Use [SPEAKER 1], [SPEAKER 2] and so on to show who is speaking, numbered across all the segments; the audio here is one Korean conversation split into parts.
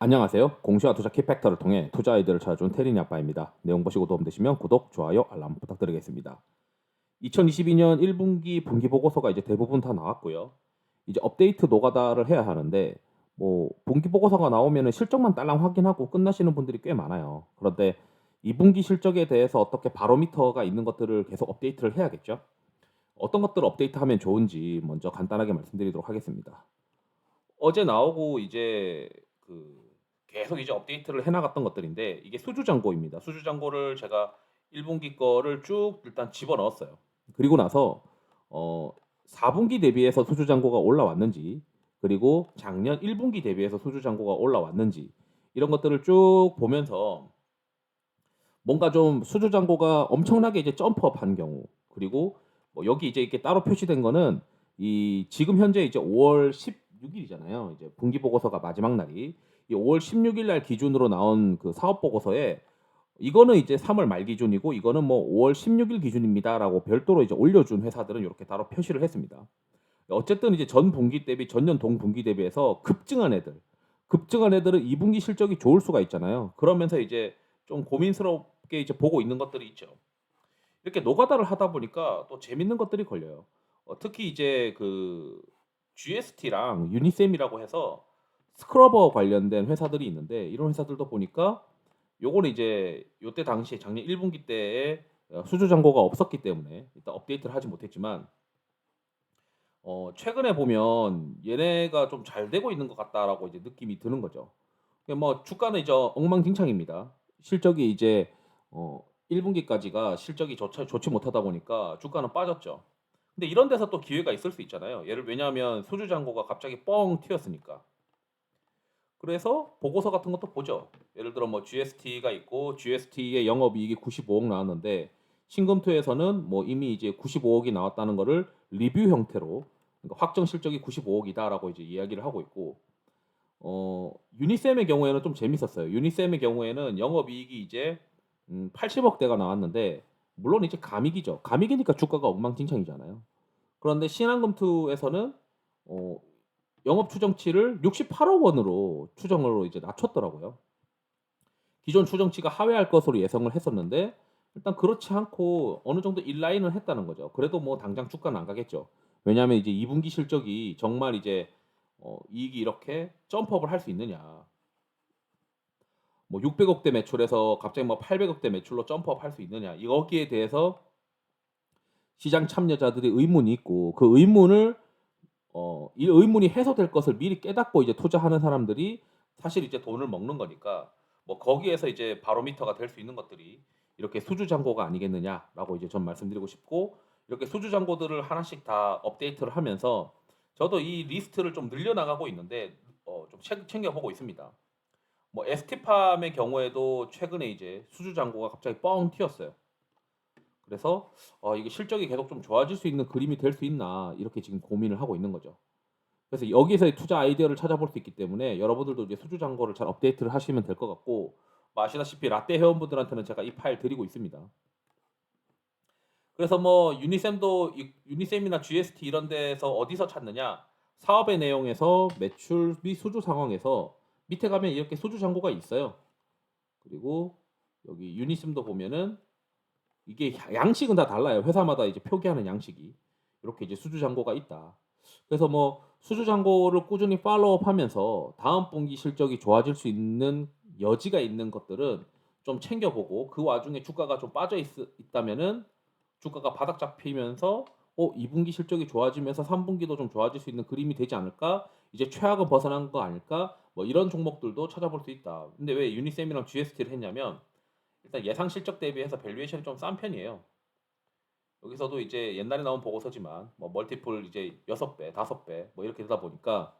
[SPEAKER 1] 안녕하세요. 공시와 투자 키팩터를 통해 투자 아이디어를 찾아준 테리니 아빠입니다. 내용 보시고 도움되시면 구독, 좋아요, 알람 부탁드리겠습니다. 2022년 1분기 분기 보고서가 이제 대부분 다 나왔고요. 이제 업데이트 노가다를 해야 하는데 뭐 분기 보고서가 나오면은 실적만 딸랑 확인하고 끝나시는 분들이 꽤 많아요. 그런데 2분기 실적에 대해서 어떻게 바로미터가 있는 것들을 계속 업데이트를 해야겠죠. 어떤 것들을 업데이트하면 좋은지 먼저 간단하게 말씀드리도록 하겠습니다. 어제 나오고 이제 그 계속 이제 업데이트를 해나갔던 것들인데 이게 수주 잔고입니다. 수주 잔고를 제가 1분기 거를 쭉 일단 집어 넣었어요. 그리고 나서 어 4분기 대비해서 수주 잔고가 올라왔는지 그리고 작년 1분기 대비해서 수주 잔고가 올라왔는지 이런 것들을 쭉 보면서 뭔가 좀 수주 잔고가 엄청나게 이제 점프업한 경우 그리고 뭐 여기 이제 이렇게 따로 표시된 거는 이 지금 현재 이제 5월 16일이잖아요. 이제 분기 보고서가 마지막 날이 이 5월 16일 날 기준으로 나온 그 사업 보고서에 이거는 이제 3월 말 기준이고 이거는 뭐 5월 16일 기준입니다라고 별도로 이제 올려준 회사들은 이렇게 따로 표시를 했습니다. 어쨌든 이제 전 분기 대비 전년 동 분기 대비해서 급증한 애들, 급증한 애들은 2분기 실적이 좋을 수가 있잖아요. 그러면서 이제 좀 고민스럽게 이제 보고 있는 것들이 있죠. 이렇게 노가다를 하다 보니까 또 재밌는 것들이 걸려요. 어, 특히 이제 그 GST랑 유니셈이라고 해서 스크러버 관련된 회사들이 있는데 이런 회사들도 보니까 요거는 이제 요때 당시에 작년 1분기 때에 어, 수주 잔고가 없었기 때문에 일단 업데이트를 하지 못했지만 어 최근에 보면 얘네가 좀 잘 되고 있는 것 같다라고 이제 느낌이 드는 거죠. 뭐 주가는 이제 엉망진창입니다. 실적이 이제 어 1분기까지가 실적이 좋지, 좋지 못하다 보니까 주가는 빠졌죠. 근데 이런 데서 또 기회가 있을 수 있잖아요. 예를 왜냐하면 수주 잔고가 갑자기 뻥 튀었으니까. 그래서 보고서 같은 것도 보죠. 예를 들어 뭐 GST가 있고 GST의 영업이익이 95억 나왔는데 신금토에서는 뭐 이미 이제 95억이 나왔다는 거를 리뷰 형태로 그러니까 확정 실적이 95억이다라고 이제 이야기를 하고 있고 어 유니셈의 경우에는 좀 재밌었어요. 유니셈의 경우에는 영업이익이 이제 음, 80억 대가 나왔는데 물론 이제 감익이죠. 감익이니까 주가가 엉망진창이잖아요. 그런데 신한금투에서는 어, 영업 추정치를 68억 원으로 추정으로 이제 낮췄더라고요. 기존 추정치가 하회할 것으로 예상을 했었는데 일단 그렇지 않고 어느 정도 인라인을 했다는 거죠. 그래도 뭐 당장 주가는 안 가겠죠. 왜냐하면 이제 2분기 실적이 정말 이제 어, 이익이 이렇게 점프업을 할 수 있느냐. 뭐 600억대 매출에서 갑자기 뭐 800억대 매출로 점프업 할 수 있느냐. 여기에 대해서 시장 참여자들이 의문이 있고 그 의문을 어, 이 의문이 해소될 것을 미리 깨닫고 이제 투자하는 사람들이 사실 이제 돈을 먹는 거니까 뭐 거기에서 이제 바로미터가 될 수 있는 것들이 이렇게 수주 잔고가 아니겠느냐라고 이제 전 말씀드리고 싶고 이렇게 수주 잔고들을 하나씩 다 업데이트를 하면서 저도 이 리스트를 좀 늘려 나가고 있는데 어, 좀 챙겨 보고 있습니다. 뭐 에스티팜의 경우에도 최근에 이제 수주 잔고가 갑자기 뻥 튀었어요. 그래서 어, 이게 실적이 계속 좀 좋아질 수 있는 그림이 될 수 있나 이렇게 지금 고민을 하고 있는 거죠. 그래서 여기서의 투자 아이디어를 찾아볼 수 있기 때문에 여러분들도 이제 수주 잔고를 잘 업데이트를 하시면 될 것 같고 뭐 아시다시피 라떼 회원분들한테는 제가 이 파일 드리고 있습니다. 그래서 뭐 유니셈도 유니셈이나 GST 이런 데서 어디서 찾느냐? 사업의 내용에서 매출 및 수주 상황에서 밑에 가면 이렇게 수주 잔고가 있어요. 그리고 여기 유니셈도 보면은 이게 양식은 다 달라요. 회사마다 이제 표기하는 양식이 이렇게 이제 수주 잔고가 있다. 그래서 뭐 수주 잔고를 꾸준히 팔로우하면서 다음 분기 실적이 좋아질 수 있는 여지가 있는 것들은 좀 챙겨보고 그 와중에 주가가 좀 빠져 있, 있다면은 주가가 바닥 잡히면서 어 2분기 실적이 좋아지면서 3분기도 좀 좋아질 수 있는 그림이 되지 않을까? 이제 최악은 벗어난 거 아닐까? 뭐 이런 종목들도 찾아볼 수 있다. 근데 왜 유니셈이랑 GST를 했냐면 일단 예상 실적 대비해서 밸류에이션이 좀 싼 편이에요. 여기서도 이제 옛날에 나온 보고서지만 뭐 멀티플 이제 6배, 5배 뭐 이렇게 되다 보니까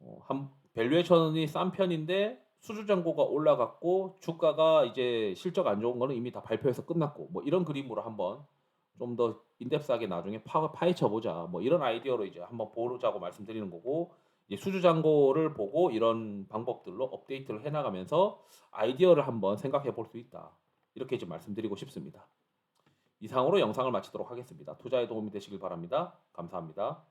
[SPEAKER 1] 어, 한 밸류에이션이 싼 편인데 수주 잔고가 올라갔고 주가가 이제 실적 안 좋은 거는 이미 다 발표해서 끝났고 뭐 이런 그림으로 한번 좀 더 인덱스하게 나중에 파, 파헤쳐 보자 뭐 이런 아이디어로 이제 한번 보자고 말씀드리는 거고 수주 잔고를 보고 이런 방법들로 업데이트를 해나가면서 아이디어를 한번 생각해 볼 수 있다 이렇게 좀 말씀드리고 싶습니다. 이상으로 영상을 마치도록 하겠습니다. 투자에 도움이 되시길 바랍니다. 감사합니다.